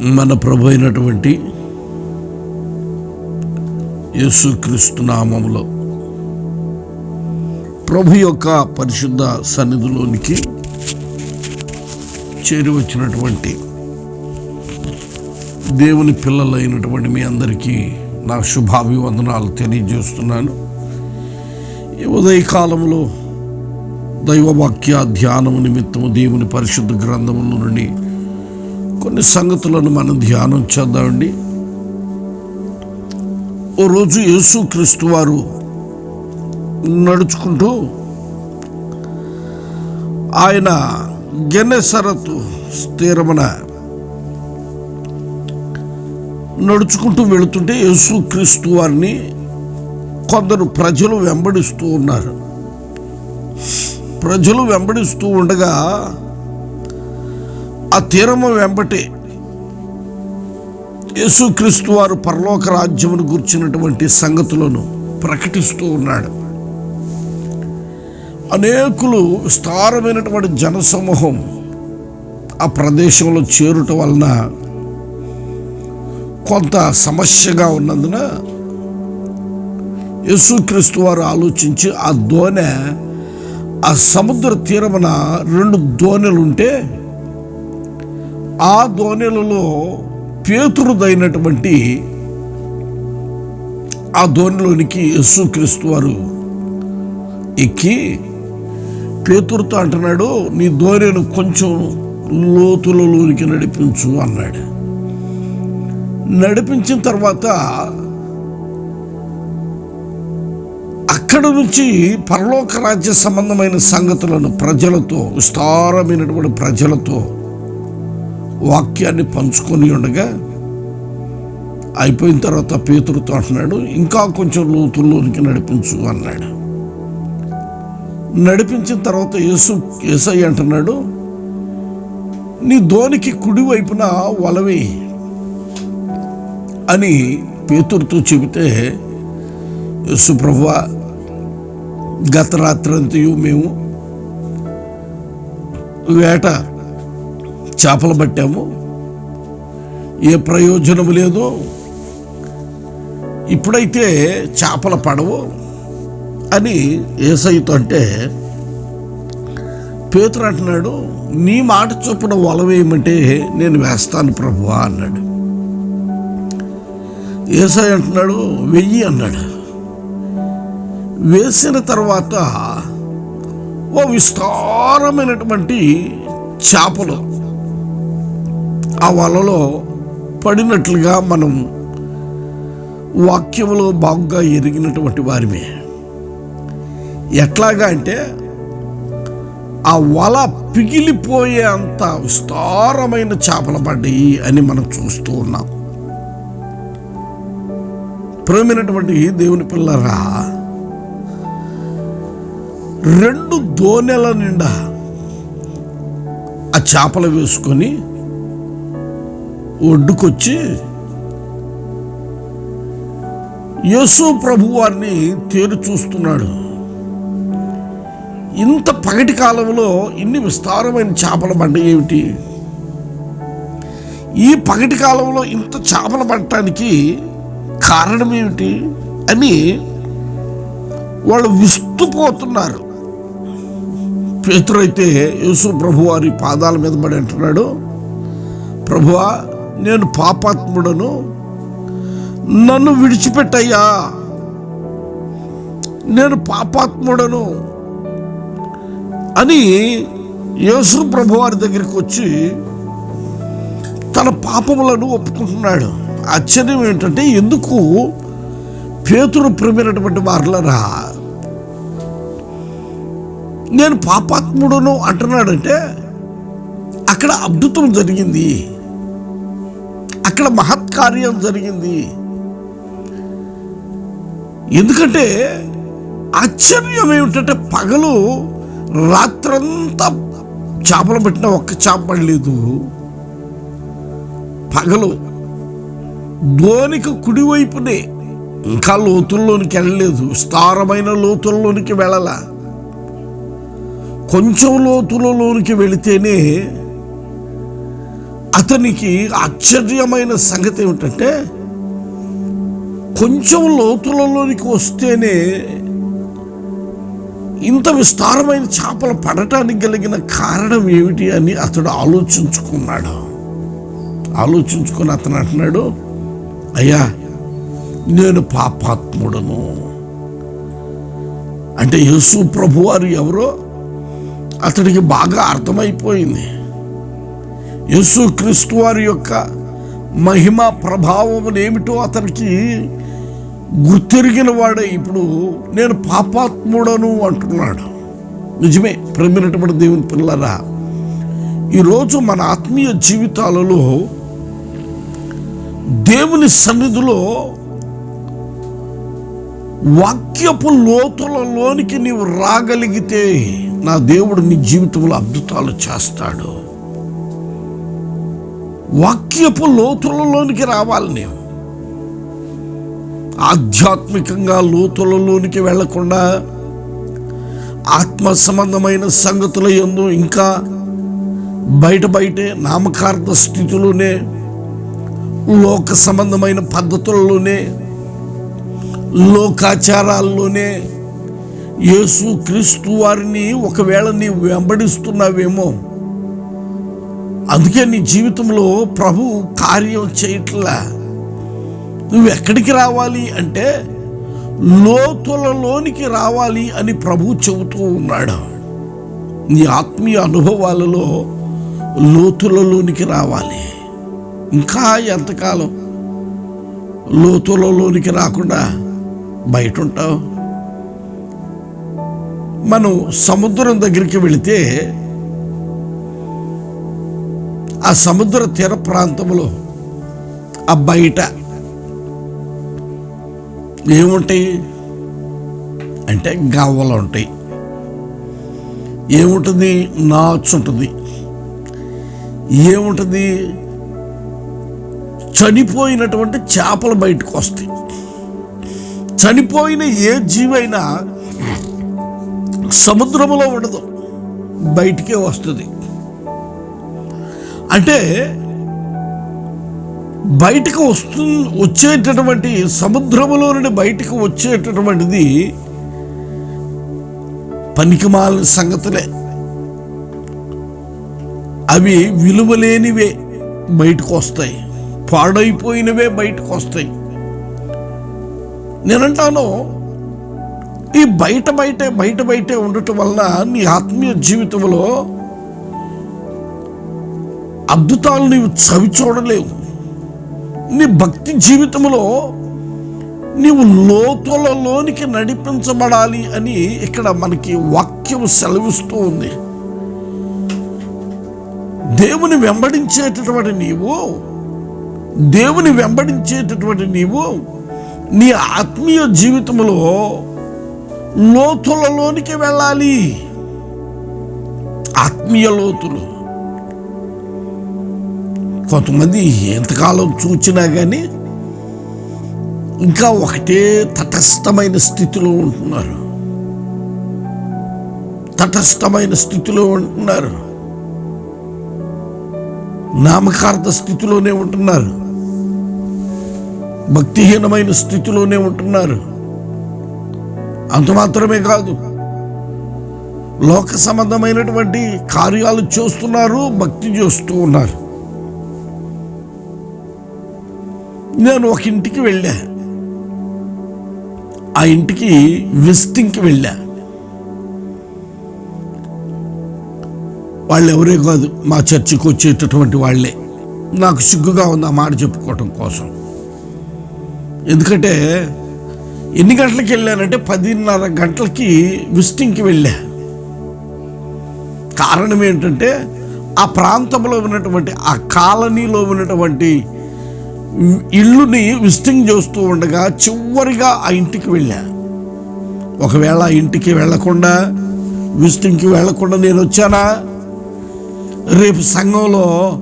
మన ప్రభు అయినటువంటి యేసుక్రీస్తు నామంలో ప్రభు యొక్క పరిశుద్ధ సన్నిధిలోనికి చేరివచ్చినటువంటి దేవుని పిల్లలైనటువంటి మీ అందరికీ నా శుభాభివందనాలు తెలియజేస్తున్నాను. ఈ ఉదయకాలంలో దైవవాక్య ధ్యానము నిమిత్తము దేవుని పరిశుద్ధ గ్రంథముల నుండి కొన్ని సంగతులను మనం ధ్యానం చేద్దామండి. ఓ రోజు యేసుక్రీస్తు వారు నడుచుకుంటూ ఆయన గెన్నెసరతు స్థిరమన నడుచుకుంటూ వెళుతుంటే యేసుక్రీస్తు వారిని కొందరు ప్రజలు వెంబడిస్తూ ఉన్నారు. ప్రజలు వెంబడిస్తూ ఉండగా ఆ తీరము వెంబటే యేసుక్రీస్తు వారు పరలోక రాజ్యమును గుర్చినటువంటి సంగతులను ప్రకటిస్తూ ఉన్నాడు. అనేకులు విస్తారమైనటువంటి జనసమూహం ఆ ప్రదేశంలో చేరుట వలన కొంత సమస్యగా ఉన్నందున యేసుక్రీస్తు వారు ఆలోచించి ఆ దోణె ఆ సముద్ర తీరమున రెండు దోణెలు ఉంటే ఆ ధోనిలలో పేతురుదైనటువంటి ఆ ధోనిలోనికి యేసుక్రీస్తు వారు ఎక్కి పేతురుతో అంటున్నాడు నీ ధోనిను కొంచెం లోతులలోనికి నడిపించు అన్నాడు. నడిపించిన తర్వాత అక్కడ నుంచి పరలోక రాజ్య సంబంధమైన సంగతులను ప్రజలతో విస్తారమైనటువంటి ప్రజలతో వాక్యాన్ని పంచుకొని ఉండగా అయిపోయిన తర్వాత పేతురుతో అంటున్నాడు ఇంకా కొంచెం లోతుల్లోనికి నడిపించు అన్నాడు. నడిపించిన తర్వాత యేసు ఏసై అంటున్నాడు నీ దోనికి కుడివైపున వలవి అని పేతురుతో చెబితే యేసు ప్రభువా గత రాత్రంతయు మేము వేట చేపలు పట్టాము. ఏ ప్రయోజనం లేదు ఇప్పుడైతే చేపలు పడవు అని ఏసైతో అంటే పేతురు అంటున్నాడు నీ మాట చొప్పున వల వేయమంటే నేను వేస్తాను ప్రభువా అన్నాడు. ఏసై అంటున్నాడు వెయ్యి అన్నాడు. వేసిన తర్వాత ఓ విస్తారమైనటువంటి చేపలు ఆ వలలో పడినట్లుగా మనం వాక్యములో బాగుగా ఎరిగినటువంటి వారిమే. ఎట్లాగా అంటే ఆ వల పిగిలిపోయే అంత విస్తారమైన చేపలు పడ్డాయి అని మనం చూస్తూ ఉన్నాం. ప్రేమైనటువంటి దేవుని పిల్లరా రెండు దోనెల నిండా ఆ చేపలు వేసుకొని ఒడ్డుకొచ్చి యేసు ప్రభు వారిని తేరు చూస్తున్నాడు. ఇంత పగటి కాలంలో ఇన్ని విస్తారమైన చేపలు పడ్డ ఏమిటి? ఈ పగటి కాలంలో ఇంత చేపలు పడటానికి కారణం ఏమిటి అని వాళ్ళు విస్తుపోతున్నారు. పేతురైతే యేసు ప్రభు వారి పాదాల మీద పడి అంటున్నాడు ప్రభువా నేను పాపాత్ముడను. నన్ను విడిచిపెట్టయ్యా. నేను పాపాత్ముడను అని యేసు ప్రభు వారి దగ్గరికి వచ్చి తన పాపములను ఒప్పుకుంటున్నాడు. ఆశ్చర్యం ఏంటంటే ఎందుకు? పేతురు ప్రేమైనటువంటి వారులరా నేను పాపాత్ముడును అంటున్నాడంటే అక్కడ అద్భుతం జరిగింది. అక్కడ మహత్కార్యం జరిగింది. ఎందుకంటే ఆశ్చర్యం ఏమిటంటే పగలు రాత్రంతా చేపలు పెట్టిన ఒక్క చేప పడలేదు పగలు దోనికి కుడివైపునే ఇంకా లోతుల్లోనికి వెళ్ళలేదు. విస్తారమైన లోతుల్లోనికి వెళ్ళాల. కొంచెం లోతులలోనికి వెళితేనే అతనికి ఆశ్చర్యమైన సంగతి ఏమిటంటే కొంచెం లోతులలోనికి వస్తేనే ఇంత విస్తారమైన చేపలు పడటానికి కలిగిన కారణం ఏమిటి అని అతడు ఆలోచించుకున్నాడు. ఆలోచించుకుని అతను అంటున్నాడు అయ్యా నేను పాపాత్ముడను. అంటే యేసు ప్రభు వారు ఎవరో అతడికి బాగా అర్థమైపోయింది. యేసు క్రీస్తు వారి యొక్క మహిమ ప్రభావం ఏమిటో అతనికి గుర్తెరిగిన వాడే. ఇప్పుడు నేను పాపాత్ముడను అంటున్నాడు. నిజమే ప్రేమినటువంటి దేవుని పిల్లరా ఈరోజు మన ఆత్మీయ జీవితాలలో దేవుని సన్నిధిలో వాక్యపు లోతులలోనికి నీవు రాగలిగితే నా దేవుడు నీ జీవితంలో అద్భుతాలు చేస్తాడు. వాక్యపు లోతులలోనికి రావాలి నేను. ఆధ్యాత్మికంగా లోతులలోనికి వెళ్ళకుండా ఆత్మ సంబంధమైన సంగతుల ఎందు ఇంకా బయట బయటే నామకార్థ స్థితిలోనే లోక సంబంధమైన పద్ధతుల్లోనే లోకాచారాల్లోనే యేసు క్రీస్తు వారిని ఒకవేళ నీవు వెంబడిస్తున్నావేమో అందుకే నీ జీవితంలో ప్రభు కార్యం చేయట్లా. నువ్వు ఎక్కడికి రావాలి అంటే లోతులలోనికి రావాలి అని ప్రభు చెబుతూ ఉన్నాడు. నీ ఆత్మీయ అనుభవాలలో లోతులలోనికి రావాలి. ఇంకా ఎంతకాలం లోతులలోనికి రాకుండా బయట ఉంటావు మనం సముద్రం దగ్గరికి వెళితే ఆ సముద్ర తీర ప్రాంతంలో ఆ బయట ఏముంటాయి? అంటే గవ్వలు ఉంటాయి. ఏముంటుంది? నాచు ఉంటుంది. ఏముంటుంది? చనిపోయినటువంటి చేపలు బయటకు వస్తాయి. చనిపోయిన ఏ జీవైనా సముద్రంలో ఉండదు. బయటికే వస్తుంది. అంటే బయటకు వస్తు వచ్చేటటువంటి సముద్రములో నుండి బయటకు వచ్చేటటువంటిది పనికిమాలిన సంగతులే. అవి విలువలేనివే బయటకు వస్తాయి పాడైపోయినవే బయటకు వస్తాయి నేనంటాను ఈ బయట బయట బయట బయటే ఉండటం వలన నీ ఆత్మీయ జీవితంలో అద్భుతాలు నీవు చవి చూడలేవు. నీ భక్తి జీవితంలో నీవు లోతులలోనికి నడిపించబడాలి అని ఇక్కడ మనకి వాక్యం సెలవిస్తూ ఉంది. దేవుని వెంబడించేటటువంటి నీవు దేవుని వెంబడించేటటువంటి నీవు నీ ఆత్మీయ జీవితంలో లోతులలోనికి వెళ్ళాలి. ఆత్మీయ లోతులు. కొంతమంది ఎంతకాలం చూచినా కానీ ఇంకా ఒకటే తటస్థమైన స్థితిలో ఉంటున్నారు. తటస్థమైన స్థితిలో ఉంటున్నారు. నామకార్థ స్థితిలోనే ఉంటున్నారు. భక్తిహీనమైన స్థితిలోనే ఉంటున్నారు. అంత మాత్రమే కాదు లోక సంబంధమైనటువంటి కార్యాలు చేస్తున్నారు భక్తి చేస్తూ ఉన్నారు. నేను ఒక ఇంటికి వెళ్ళా. ఆ ఇంటికి విజిటింగ్కి వెళ్ళా. వాళ్ళు ఎవరే కాదు మా చర్చికి వచ్చేటటువంటి వాళ్ళే. నాకు సిగ్గుగా ఉంది ఆ మాట చెప్పుకోవటం కోసం. ఎందుకంటే ఎన్ని గంటలకి వెళ్ళానంటే పదిన్నర గంటలకి విజిటింగ్కి వెళ్ళా. కారణం ఏంటంటే ఆ ప్రాంతంలో ఉన్నటువంటి ఆ కాలనీలో ఉన్నటువంటి ఇల్లుని విజిటింగ్ చేస్తూ ఉండగా చివరిగా ఆ ఇంటికి వెళ్ళా. ఒకవేళ ఆ ఇంటికి వెళ్ళకుండా విజిటింగ్కి వెళ్ళకుండా నేను వచ్చానా? రేపు సంఘంలో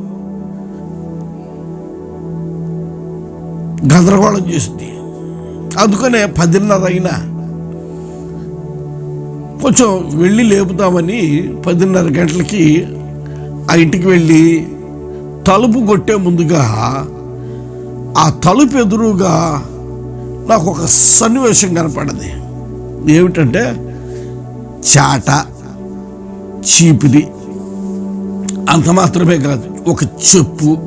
గందరగోళం చేసింది. అందుకనే పదిన్నర అయినా. కొంచెం వెళ్ళి లేపుతామని పదిన్నర గంటలకి ఆ ఇంటికి వెళ్ళి తలుపు కొట్టే ముందుగా ఆ తలుపు ఎదురుగా నాకు ఒక సన్నివేశం కనపడింది. ఏమిటంటే చాట చీపిరి అంత మాత్రమే కాదు ఒక చెప్పు.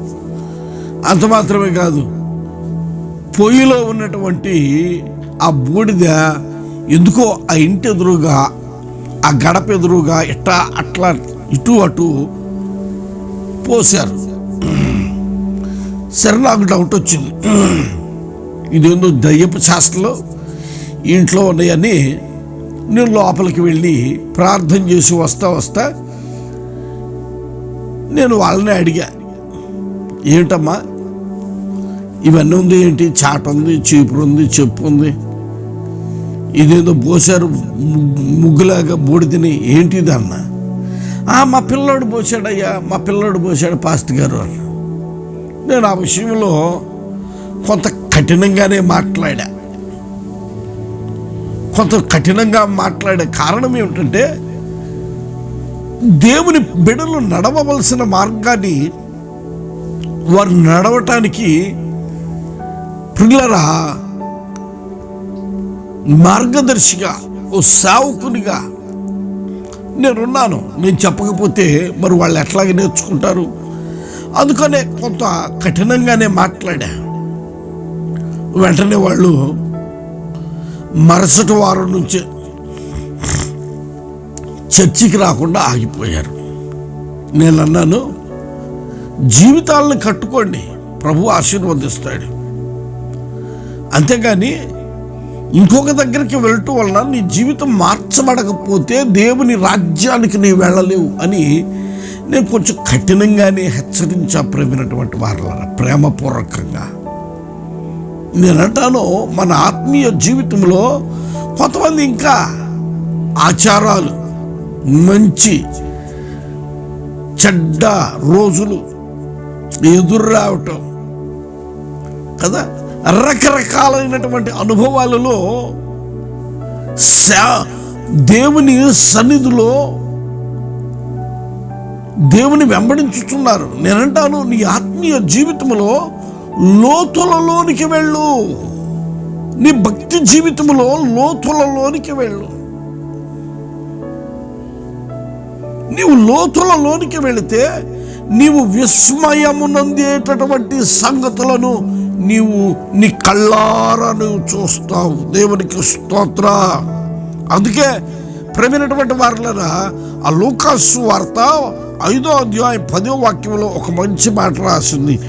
అంత మాత్రమే కాదు పొయ్యిలో ఉన్నటువంటి ఆ బూడిద ఎందుకో ఆ ఇంటి ఎదురుగా ఆ గడప ఎదురుగా ఇట్టా అట్లా ఇటు అటు పోశారు. సరే నాకు డౌట్ వచ్చింది. ఇదేందో దయ్యపు శాస్త్రలో ఇంట్లో ఉన్నాయని నేను లోపలికి వెళ్ళి ప్రార్థన చేసి వస్తా వస్తా నేను వాళ్ళని అడిగా. ఏంటమ్మా ఇవన్నీ ఉంది ఏంటి? చాట ఉంది చీపురు ఉంది చెప్పు ఉంది. ఇదేదో పోసారు ముగ్గులాగా బూడిదని ఏంటిది అన్న మా పిల్లోడు పోసాడయ్యా మా పిల్లోడు పోసాడు పాస్ట్ గారు అన్న నేను ఆ విషయంలో కొంత కఠినంగానే మాట్లాడా. కొంత కఠినంగా మాట్లాడే కారణం ఏమిటంటే దేవుని బిడలు నడవవలసిన మార్గాన్ని వారు నడవటానికి పిల్లరా మార్గదర్శిగా ఓ సావుకునిగా నేనున్నాను. నేను చెప్పకపోతే మరి వాళ్ళు ఎట్లాగ నేర్చుకుంటారు? అందుకనే కొంత కఠినంగానే మాట్లాడా. వెంటనే వాళ్ళు మరుసటి వారం నుంచి చర్చికి రాకుండా ఆగిపోయారు. నేను అన్నాను జీవితాలను కట్టుకోండి ప్రభు ఆశీర్వదిస్తాడు. అంతేగాని ఇంకొక దగ్గరికి వెళ్ళటం వలన నీ జీవితం మార్చబడకపోతే దేవుని రాజ్యానికి నీ వెళ్ళలేవు అని నేను కొంచెం కఠినంగానే హెచ్చరించా ప్రేమినటువంటి వారులను ప్రేమపూర్వకంగా. నేనంటాను మన ఆత్మీయ జీవితంలో కొంతమంది ఇంకా ఆచారాలు మంచి చెడ్డ రోజులు ఎదురు రావటం కదా? రకరకాలైనటువంటి అనుభవాలలో శా- దేవుని సన్నిధిలో దేవుని వెంబడించుతున్నారు. నేనంటాను నీ ఆత్మీయ జీవితంలో లోతులలోనికి వెళ్ళు. నీ భక్తి జీవితంలో లోతులలోనికి వెళ్ళు. నీవు లోతులలోనికి వెళితే నీవు విస్మయమునందేటటువంటి సంగతులను నీవు నీ కళ్ళారా నువ్వు చూస్తావు. దేవునికి స్తోత్ర. అందుకే ప్రేమైనటువంటి వారులరా ఆ లూకాసు వార్త ఐదో అధ్యాయం పదో వాక్యంలో ఒక మంచి మాట రాసింది.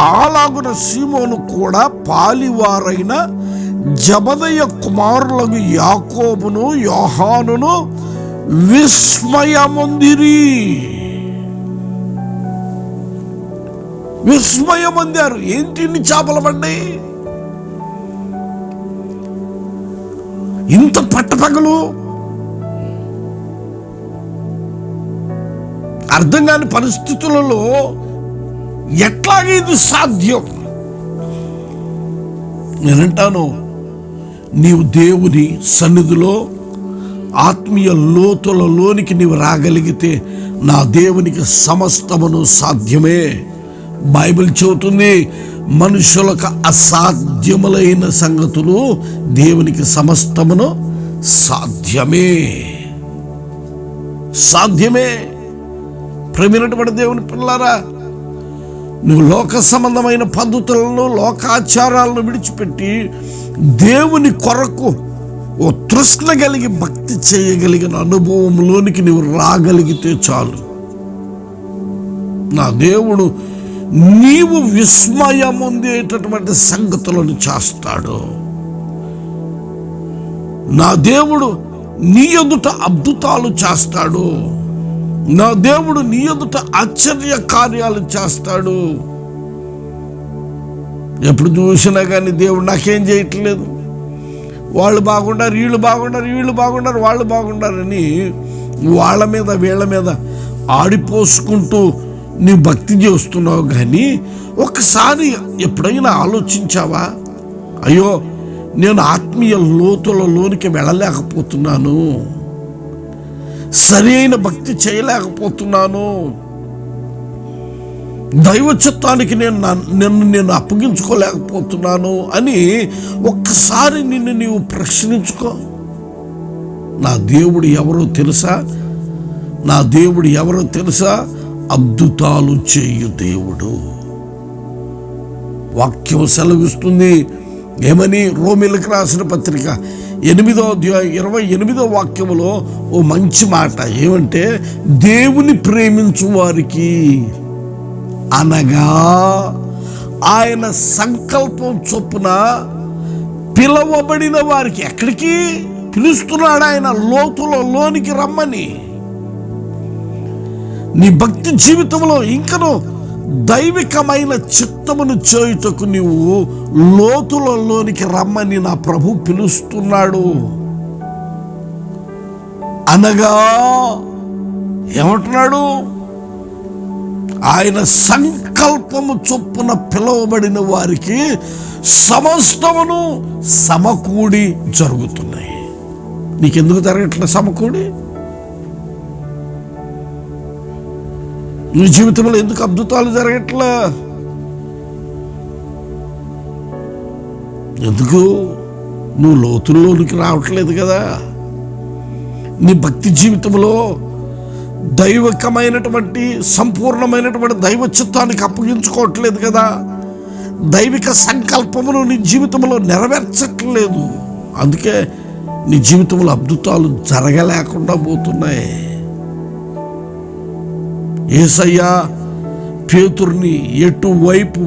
అలాగున సీమోను కూడా పాలివారైన జబదయ కుమారులకు యాకోబును యోహానును విస్మయముందిరి. విస్మయమందారు. ఏంటి ఇన్ని చేపలు పడ్డాయి? ఇంత పట్టపగలు అర్థం కాని పరిస్థితులలో ఎట్లాగే ఇది సాధ్యం? నేనంటాను నీవు దేవుని సన్నిధిలో ఆత్మీయ లోతులలోనికి నీవు రాగలిగితే నా దేవునికి సమస్తమును సాధ్యమే. బైబిల్ చెబుతుంది మనుషులకు అసాధ్యములైన సంగతులు దేవునికి సమస్తమును సాధ్యమే. సాధ్యమే. ప్రేమినటువంటి దేవుని పిల్లారా నువ్వు లోక సంబంధమైన పద్ధతులను లోకాచారాలను విడిచిపెట్టి దేవుని కొరకు ఓ తృష్ణ కలిగి భక్తి చేయగలిగిన అనుభవంలోనికి నువ్వు రాగలిగితే చాలు. నా దేవుడు నీవు విస్మయం ఉండేటటువంటి సంగతులను చేస్తాడు. నా దేవుడు నీ ఎదుట అద్భుతాలు చేస్తాడు. నా దేవుడు నీ ఎదుట ఆశ్చర్య కార్యాలు చేస్తాడు. ఎప్పుడు చూసినా కానీ దేవుడు నాకేం చేయట్లేదు. వాళ్ళు బాగుండారు వీళ్ళు బాగుండారు వీళ్ళు బాగుండారు వాళ్ళు బాగుండారని వాళ్ళ మీద వీళ్ళ మీద ఆడిపోసుకుంటూ నీ భక్తి చేస్తున్నావు కానీ ఒకసారి ఎప్పుడైనా ఆలోచించావా? అయ్యో నేను ఆత్మీయ లోతులలోనికి వెళ్ళలేకపోతున్నాను. సరైన భక్తి చేయలేకపోతున్నాను. దైవ చిత్తానికి నేను నిన్ను నేను అప్పగించుకోలేకపోతున్నాను అని ఒక్కసారి నిన్ను నీవు ప్రశ్నించుకో. నా దేవుడు ఎవరో తెలుసా? నా దేవుడు ఎవరో తెలుసా? అద్భుతాలు చేయు దేవుడు. వాక్యం సెలవిస్తుంది. ఏమని? రోమిలకు రాసిన పత్రిక ఎనిమిదో ఇరవై ఎనిమిదో వాక్యములో ఓ మంచి మాట ఏమంటే దేవుని ప్రేమించు వారికి అనగా ఆయన సంకల్పం చొప్పున పిలవబడిన వారికి ఎక్కడికి? పిలుస్తున్నాడు ఆయన లోతులో లోనికి రమ్మని. నీ భక్తి జీవితంలో ఇంకను దైవికమైన చిత్తమును చేయుటకు నీవు లోతులలోనికి రమ్మని నా ప్రభు పిలుస్తున్నాడు. అనగా ఏమంటున్నాడు? ఆయన సంకల్పము చొప్పున పిలువబడిన వారికి సమస్తమును సమకూడి జరుగుతున్నాయి. నీకెందుకు జరగట్లే సమకూడి? నీ జీవితంలో ఎందుకు అద్భుతాలు జరగట్లా? ఎందుకు? నువ్వు లోతుల్లోనికి రావట్లేదు కదా. నీ భక్తి జీవితంలో దైవికమైనటువంటి సంపూర్ణమైనటువంటి దైవ చిత్తానికి అప్పగించుకోవట్లేదు కదా. దైవిక సంకల్పమును నీ జీవితంలో నెరవేర్చట్లేదు. అందుకే నీ జీవితంలో అద్భుతాలు జరగలేకుండా పోతున్నాయి. ఏసయ్యా పేతుర్ని ఎటువైపు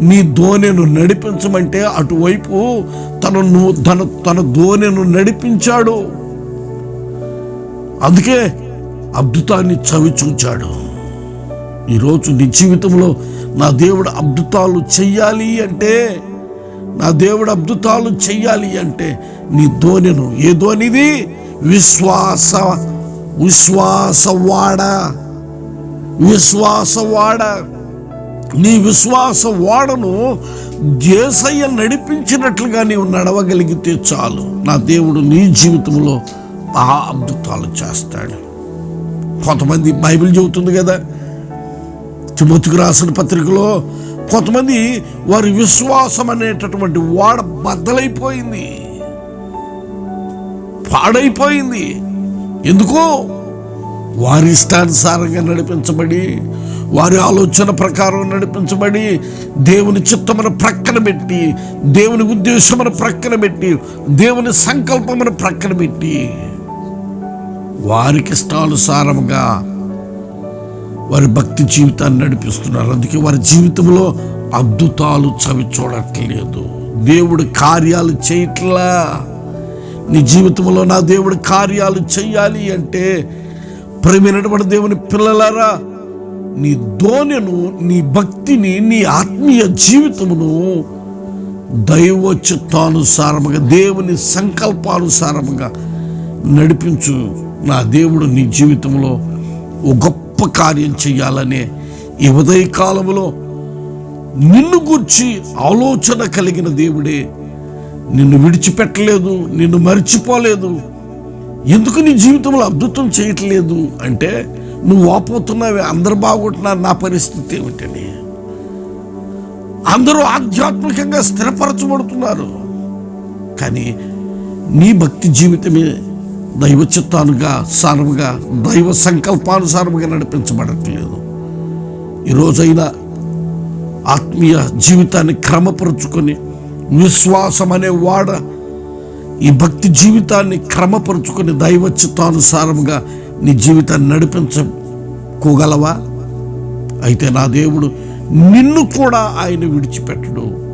నీ దోనెను నడిపించమంటే అటువైపు తనను తన తన దోనెను నడిపించాడు. అందుకే అద్భుతాన్ని చవి చూచాడు. ఈరోజు నీ జీవితంలో నా దేవుడు అద్భుతాలు చెయ్యాలి అంటే నా దేవుడు అద్భుతాలు చెయ్యాలి అంటే నీ ధోనిను ఏ ధోనిది విశ్వాస విశ్వాసవాడ. విశ్వాసవాడ. నీ విశ్వాస వాడను దేశయ్య నడిపించినట్లుగా నీవు నడవగలిగితే చాలు. నా దేవుడు నీ జీవితంలో ఆ అద్భుతాలు చేస్తాడు. కొంతమంది బైబిల్ చెబుతుంది కదా తిమోతికి రాసిన పత్రికలో కొంతమంది వారి విశ్వాసం అనేటటువంటి వాడ బద్దలైపోయింది. పాడైపోయింది. ఎందుకో వారి ఇష్టానుసారంగా నడిపించబడి వారి ఆలోచన ప్రకారం నడిపించబడి దేవుని చిత్తమును ప్రక్కన పెట్టి దేవుని ఉద్దేశమును ప్రక్కన పెట్టి దేవుని సంకల్పమును ప్రక్కన పెట్టి వారికి ఇష్టానుసారముగా వారి భక్తి జీవితాన్ని నడిపిస్తున్నారు. అందుకే వారి జీవితంలో అద్భుతాలు చవి చూడట్లేదు. దేవుడు కార్యాలు చేయట్లా. నీ జీవితంలో నా దేవుడు కార్యాలు చేయాలి అంటే ప్రేమైనటువంటి దేవుని పిల్లలారా నీ ధోనిను నీ భక్తిని నీ ఆత్మీయ జీవితమును దైవ చిత్తానుసారముగా దేవుని సంకల్పానుసారముగా నడిపించు. నా దేవుడు నీ జీవితంలో ఓ గొప్ప కార్యం చేయాలనే ఈ ఉదయ కాలంలో నిన్ను గుర్చి ఆలోచన కలిగిన దేవుడే. నిన్ను విడిచిపెట్టలేదు నిన్ను మర్చిపోలేదు. ఎందుకు నీ జీవితంలో అద్భుతం చేయట్లేదు? అంటే నువ్వు వాపోతున్నావే అందరు బాగుంటున్నారు నా పరిస్థితి ఏమిటని? అందరూ ఆధ్యాత్మికంగా స్థిరపరచబడుతున్నారు. కానీ నీ భక్తి జీవితమే దైవ చిత్తానుగా సారముగా దైవ సంకల్పానుసారముగా నడిపించబడట్లేదు. ఈరోజైనా ఆత్మీయ జీవితాన్ని క్రమపరుచుకొని విశ్వాసం అనే వాడ ఈ భక్తి జీవితాన్ని క్రమపరుచుకుని దైవ చిత్తానుసారముగా నీ జీవితాన్ని నడిపించుకోగలవా? అయితే నా దేవుడు నిన్ను కూడా ఆయన విడిచిపెట్టడు.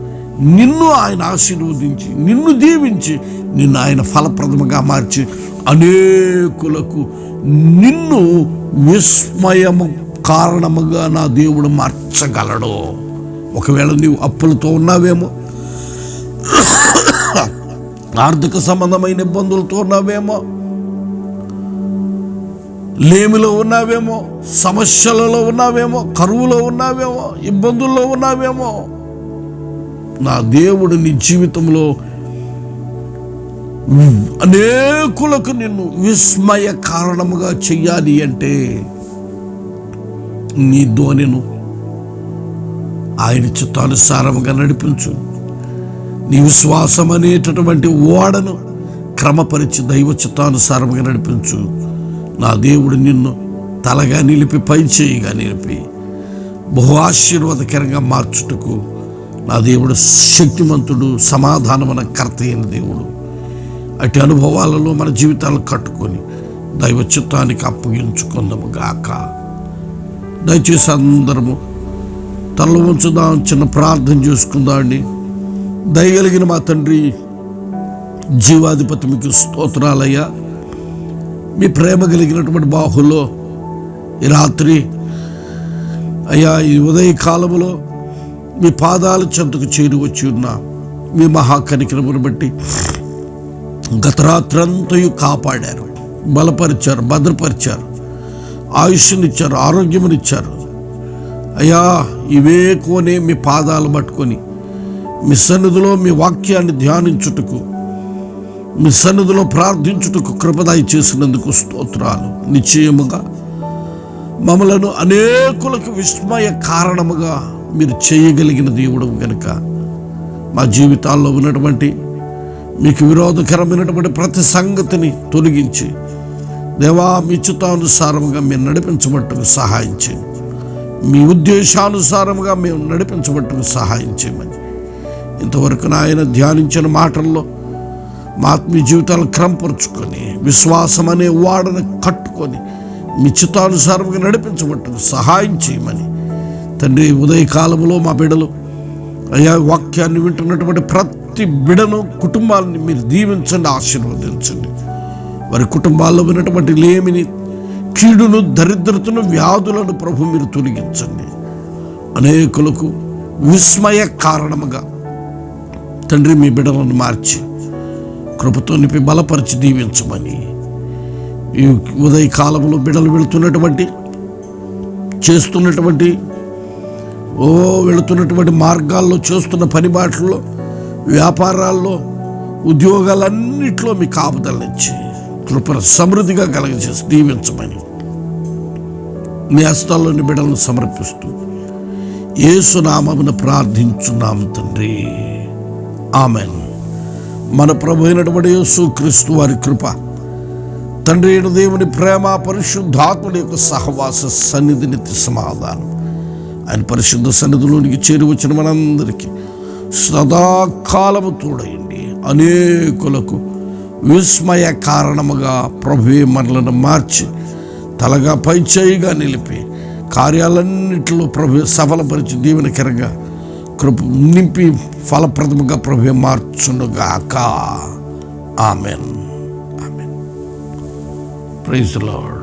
నిన్ను ఆయన ఆశీర్వదించి నిన్ను దీవించి నిన్ను ఆయన ఫలప్రదముగా మార్చి అనేకులకు నిన్ను విస్మయము కారణముగా నా దేవుడు మార్చగలడు. ఒకవేళ నీవు అప్పులతో ఉన్నావేమో ఆర్థిక సంబంధమైన ఇబ్బందులతో ఉన్నావేమో లేమిలో ఉన్నావేమో సమస్యలలో ఉన్నావేమో కరువులో ఉన్నావేమో ఇబ్బందుల్లో ఉన్నావేమో నా దేవుడు నీ జీవితంలో అనేకులకు నిన్ను విస్మయ కారణముగా చెయ్యాలి అంటే నీ ధోనిను ఆయన చిత్తానుసారముగా నడిపించు. నీ విశ్వాసం అనేటటువంటి ఓడను క్రమపరిచి దైవ చిత్తానుసారముగా నడిపించు. నా దేవుడు నిన్ను తలగా నిలిపి పై చేయిగా నిలిపి బహు ఆశీర్వాదకరంగా మార్చుటకు నా దేవుడు శక్తిమంతుడు సమాధానమైన కర్త అయిన దేవుడు. అటు అనుభవాలలో మన జీవితాలు కట్టుకొని దైవ చిత్తానికి అప్పగించుకుందాము గాక. దయచేసి అందరము తల ఉంచుదాం చిన్న ప్రార్థన చేసుకుందాం అండి. దయగలిగిన మా తండ్రి జీవాధిపతి మీకు స్తోత్రాలయ్యా. మీ ప్రేమ కలిగినటువంటి బాహులో ఈ రాత్రి అయ్యా ఈ ఉదయ కాలంలో మీ పాదాల చెంతకు చేరి వచ్చి ఉన్న మీ మహాకనికరమును బట్టి గత రాత్రంతయు కాపాడారు. బలపరిచారు భద్రపరిచారు ఆయుష్నిచ్చారు ఆరోగ్యమునిచ్చారు. అయ్యా ఇవే కోనే మీ పాదాలు పట్టుకొని మీ సన్నిధిలో మీ వాక్యాన్ని ధ్యానించుటకు మీ సన్నిధిలో ప్రార్థించుటకు కృపదాయి చేసినందుకు స్తోత్రాలు. నిశ్చయముగా మమ్మలను అనేకులకు విస్మయ కారణముగా మీరు చేయగలిగిన దేవుడు కనుక మా జీవితాల్లో ఉన్నటువంటి మీకు విరోధకరమైనటువంటి ప్రతి సంగతిని తొలగించి దేవా మీ చిత్తానుసారముగా మేము నడిపించబట్టుకు సహాయం చేయండి. మీ ఉద్దేశానుసారముగా మేము నడిపించబట్టుకు సహాయం చేయమని. ఇంతవరకు నాయన ధ్యానించిన మాటల్లో మా ఆత్మీయ జీవితాలు క్రమపరుచుకొని విశ్వాసం అనే వాడను కట్టుకొని మీ చిత్తానుసారముగా నడిపించబట్టుకు సహాయం చేయమని. తండ్రి ఉదయకాలంలో మా బిడలు అయ్యా వాక్యాన్ని వింటున్నటువంటి ప్రతి బిడను కుటుంబాలని మీరు దీవించండి ఆశీర్వదించండి. వారి కుటుంబాల్లో ఉన్నటువంటి లేమిని కీడును దరిద్రతను వ్యాధులను ప్రభు మీరు తొలగించండి. అనేకులకు విస్మయ కారణముగా తండ్రి మీ బిడలను మార్చి కృపతో నింపి బలపరిచి దీవించమని ఈ ఉదయ కాలంలో బిడలు వెళుతున్నటువంటి చేస్తున్నటువంటి ఓ వెళుతున్నటువంటి మార్గాల్లో చేస్తున్న పనిబాట్లలో వ్యాపారాల్లో ఉద్యోగాలన్నిట్లో మీ కాపుదలనిచ్చి కృపను సమృద్ధిగా కలగజేసి దీవించమని మీ హస్తాల్లోని బిడలను సమర్పిస్తూ ఏసునామమును ప్రార్థించున్నాం తండ్రి. ఆమెన్. మన ప్రభు అయినటువంటి యేసుక్రీస్తు వారి కృప తండ్రి అయిన దేవుని ప్రేమ పరిశుద్ధాత్ముడి యొక్క సహవాస సన్నిధి నిత్య సమాధానం. ఆయన పరిశుద్ధ సన్నిధిలోనికి చేరి వచ్చిన మనందరికీ సదాకాలము తోడయండి. అనేకులకు విస్మయ కారణముగా ప్రభువే మనలను మార్చి తలగా పైచేయిగా నిలిపి కార్యాలన్నింటిలో ప్రభు సఫలపరిచి దీవెనకరంగా కృప నింపి ఫలప్రదముగా ప్రభు మార్చునుగాక. ఆమెన్. ఆమెన్. Praise lord.